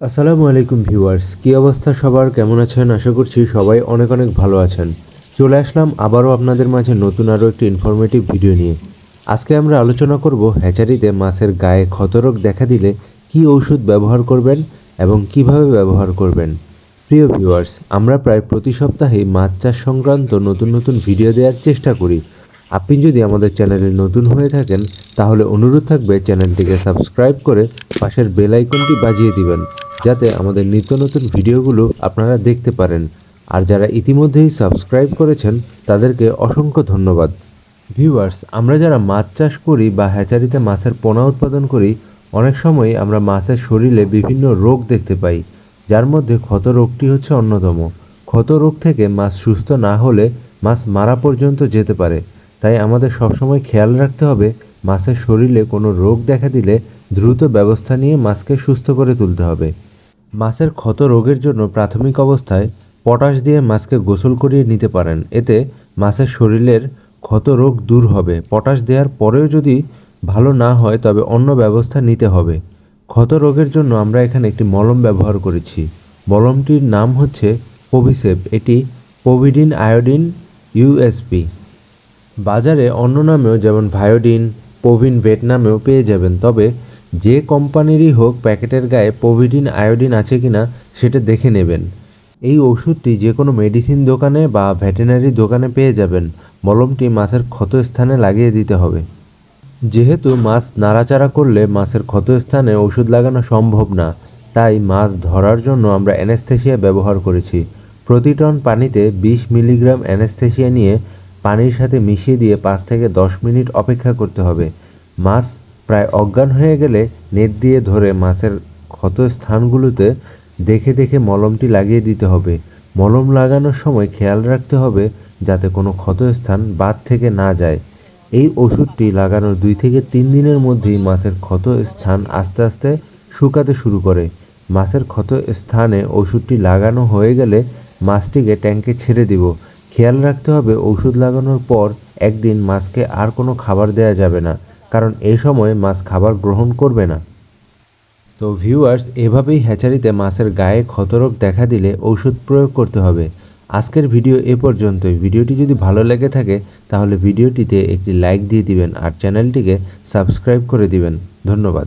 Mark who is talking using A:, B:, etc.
A: আসসালামু আলাইকুম ভিউয়ার্স, কী অবস্থা সবার? কেমন আছেন? আশা করছি সবাই অনেক অনেক ভালো আছেন। চলে আসলাম আবারও আপনাদের মাঝে নতুন আরও একটি ইনফরমেটিভ ভিডিও নিয়ে। আজকে আমরা আলোচনা করব হ্যাচারিতে মাছের গায়ে ক্ষতরোগ দেখা দিলে কী ঔষধ ব্যবহার করবেন এবং কীভাবে ব্যবহার করবেন। প্রিয় ভিউয়ার্স, আমরা প্রায় প্রতি সপ্তাহেই মাছ চাষ সংক্রান্ত নতুন নতুন ভিডিও দেওয়ার চেষ্টা করি। আপনি যদি আমাদের চ্যানেলে নতুন হয়ে থাকেন, তাহলে অনুরোধ থাকবে চ্যানেলটিকে সাবস্ক্রাইব করে পাশের বেল আইকনটি বাজিয়ে দিবেন। যাতে আমাদের নিত্য নতুন ভিডিওগুলো আপনারা দেখতে পারেন। আর যারা ইতিমধ্যেই সাবস্ক্রাইব করেছেন, তাদেরকে অসংখ্য ধন্যবাদ। ভিউয়ার্স, আমরা যারা মাছ চাষ করি বা হ্যাচারিতে মাছের পোনা উৎপাদন করি, অনেক সময় আমরা মাছের শরীরে বিভিন্ন রোগ দেখতে পাই, যার মধ্যে ক্ষত রোগটি হচ্ছে অন্যতম। ক্ষত রোগ থেকে মাছ সুস্থ না হলে মাছ মারা পর্যন্ত যেতে পারে। তাই আমাদের সবসময় খেয়াল রাখতে হবে মাছের শরীরে কোনো রোগ দেখা দিলে দ্রুত ব্যবস্থা নিয়ে মাছকে সুস্থ করে তুলতে হবে। মাছের ক্ষত রোগের জন্য প্রাথমিক অবস্থায় পটাশ দিয়ে মাছকে গোসল করিয়ে নিতে পারেন। এতে মাছের শরীরের ক্ষত রোগ দূর হবে। পটাশ দেওয়ার পরেও যদি ভালো না হয়, তবে অন্য ব্যবস্থা নিতে হবে। ক্ষত রোগের জন্য আমরা এখানে একটি মলম ব্যবহার করেছি। মলমটির নাম হচ্ছে পোভিসেভ এটি পোভিডিন আয়োডিন ইউএসপি। বাজারে অন্য নামেও যেমন ভায়োডিন পোভিন ভেট নামেও পেয়ে যাবেন। তবে যে কোম্পানিরই হোক প্যাকেটের গায়ে পোভিডিন আয়োডিন আছে কিনা সেটা দেখে নেবেন। এই ওষুধটি যে কোনো মেডিসিন দোকানে বা ভেটেনারি দোকানে পেয়ে যাবেন। মলমটি মাছের ক্ষত স্থানে লাগিয়ে দিতে হবে। যেহেতু মাছ নাড়াচাড়া করলে মাছের ক্ষত স্থানে ওষুধ লাগানো সম্ভব না, তাই মাছ ধরার জন্য আমরা অ্যানেস্থেসিয়া ব্যবহার করেছি। প্রতি টন পানিতে বিশ মিলিগ্রাম অ্যানেস্থেসিয়া নিয়ে পানির সাথে মিশিয়ে দিয়ে পাঁচ থেকে দশ মিনিট অপেক্ষা করতে হবে। মাছ প্রায় অজ্ঞান হয়ে গেলে নেট দিয়ে ধরে মাছের ক্ষত স্থানগুলোতে দেখে দেখে মলমটি লাগিয়ে দিতে হবে। মলম লাগানোর সময় খেয়াল রাখতে হবে যাতে কোনো ক্ষত স্থান বাদ থেকে না যায়। এই ওষুধটি লাগানোর দুই থেকে তিন দিনের মধ্যেই মাছের ক্ষত স্থান আস্তে আস্তে শুকাতে শুরু করে। মাছের ক্ষত স্থানে ওষুধটি লাগানো হয়ে গেলে মাছটিকে ট্যাঙ্কে ছেড়ে দিব। খেয়াল রাখতে হবে ওষুধ লাগানোর পর একদিন মাছকে আর কোনো খাবার দেওয়া যাবে না, কারণ এই সময় মাছ খাবার গ্রহণ করবে না। তো ভিউয়ার্স এভাবেই হ্যাচারিতে মাছের গায়ে ক্ষতরোগ দেখা দিলে ওষুধ প্রয়োগ করতে হবে। আজকের ভিডিও এ পর্যন্তই। ভিডিওটি যদি ভালো লেগে থাকে, তাহলে ভিডিওটিতে একটি লাইক দিয়ে দিবেন আর চ্যানেলটিকে সাবস্ক্রাইব করে দিবেন। ধন্যবাদ।